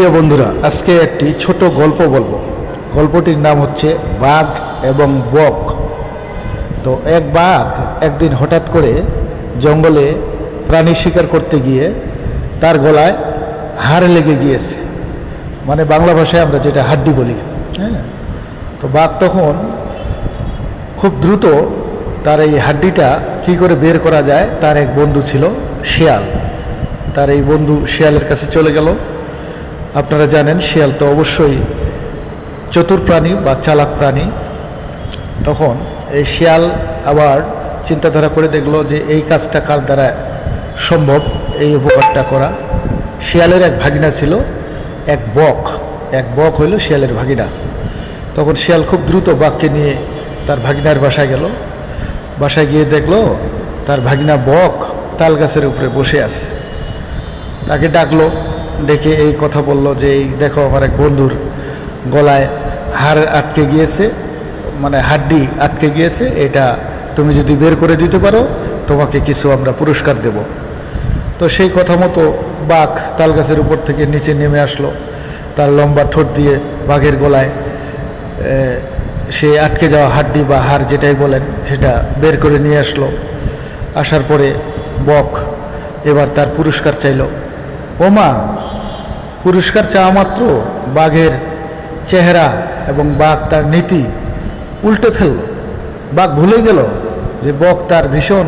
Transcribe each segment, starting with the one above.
প্রিয় বন্ধুরা, আজকে একটি ছোট গল্প বলব। গল্পটির নাম হচ্ছে বাঘ এবং বক। তো এক বাঘ একদিন হঠাৎ করে জঙ্গলে প্রাণী শিকার করতে গিয়ে তার গলায় হাড় লেগে গিয়েছে। মানে বাংলা ভাষায় আমরা যেটা হাড্ডি বলি হ্যাঁ? তো বাঘ তখন খুব দ্রুত তার এই হাড্ডিটা কি করে বের করা যায়, তার এক বন্ধু ছিল শিয়াল। তার এই বন্ধু শিয়ালের কাছে চলে গেল। আপনারা জানেন, শিয়াল তো অবশ্যই চতুর প্রাণী বা চালাক প্রাণী। তখন এই শিয়াল আবার চিন্তাধারা করে দেখল যে এই কাজটা কার দ্বারা সম্ভব, এই উপকারটা করা। শিয়ালের এক ভাগিনা ছিল, এক বক। এক বক হইল শিয়ালের ভাগিনা। তখন শিয়াল খুব দ্রুত বাঘকে নিয়ে তার ভাগিনার বাসায় গেল। বাসায় গিয়ে দেখল, তার ভাগিনা বক তাল গাছের উপরে বসে আছে। তাকে ডাকলো ডেকে এই কথা বলল যে, এই দেখো আমার এক বন্ধুর গলায় হাড় আটকে গিয়েছে মানে হাড্ডি আটকে গিয়েছে, এটা তুমি যদি বের করে দিতে পারো, তোমাকে কিছু আমরা পুরস্কার দেব। তো সেই কথা মতো বাঘ তাল গাছের উপর থেকে নিচে নেমে আসলো। তার লম্বা ঠোঁট দিয়ে বাঘের গলায় সে আটকে যাওয়া হাড্ডি বা হাড় যেটাই বলেন, সেটা বের করে নিয়ে আসলো। আসার পরে বক এবার তার পুরস্কার চাইল। ও মা পুরস্কার চাওয়া মাত্র বাঘের চেহারা এবং বাঘ তার নীতি উল্টে ফেলল। বাঘ ভুলে গেল যে বক তার ভীষণ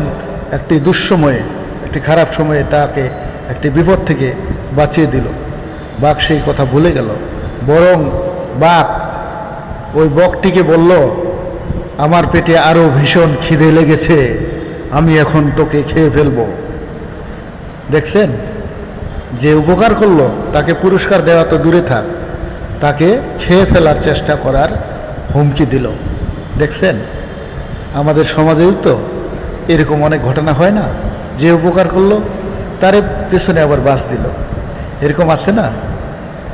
একটি দুঃসময়ে, একটি খারাপ সময়ে তাকে একটি বিপদ থেকে বাঁচিয়ে দিল। বাঘ সেই কথা ভুলে গেল। বরং বাঘ ওই বকটিকে বলল, আমার পেটে আরও ভীষণ খিদে লেগেছে, আমি এখন তোকে খেয়ে ফেলব। দেখছেন? যে উপকার করল, তাকে পুরস্কার দেওয়া তো দূরে থাক। তাকে খেয়ে ফেলার চেষ্টা করার হুমকি দিল। দেখছেন? আমাদের সমাজেও তো এরকম অনেক ঘটনা হয় না? যে উপকার করল, তারে পেছনে আবার বাস দিল। এরকম আছে না?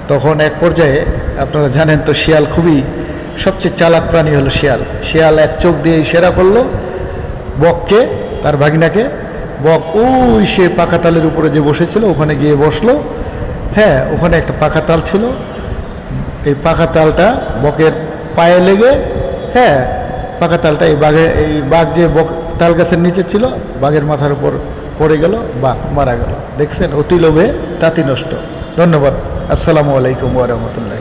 তখন এক পর্যায়ে, আপনারা জানেন তো, শিয়াল খুবই, সবচেয়ে চালাক প্রাণী হলো শিয়াল। শিয়াল এক চোখ দিয়ে ইশারা করল, বককে, তার ভাগিনাকে বক ওই সে পাকা তালের উপরে যে বসেছিল, ওখানে গিয়ে বসল। হ্যাঁ ওখানে একটা পাকা তাল ছিল। এই পাকা তালটা বকের পায়ে লেগে হ্যাঁ পাকা তালটা এই বাঘে, এই বাঘ যে বক তাল গাছের নিচে ছিল, বাঘের মাথার উপর পড়ে গেল, বাঘ মারা গেল। দেখছেন, অতি লোভে তাঁতি নষ্ট। ধন্যবাদ। আসসালামু আলাইকুম রাহমাতুল্লাহ।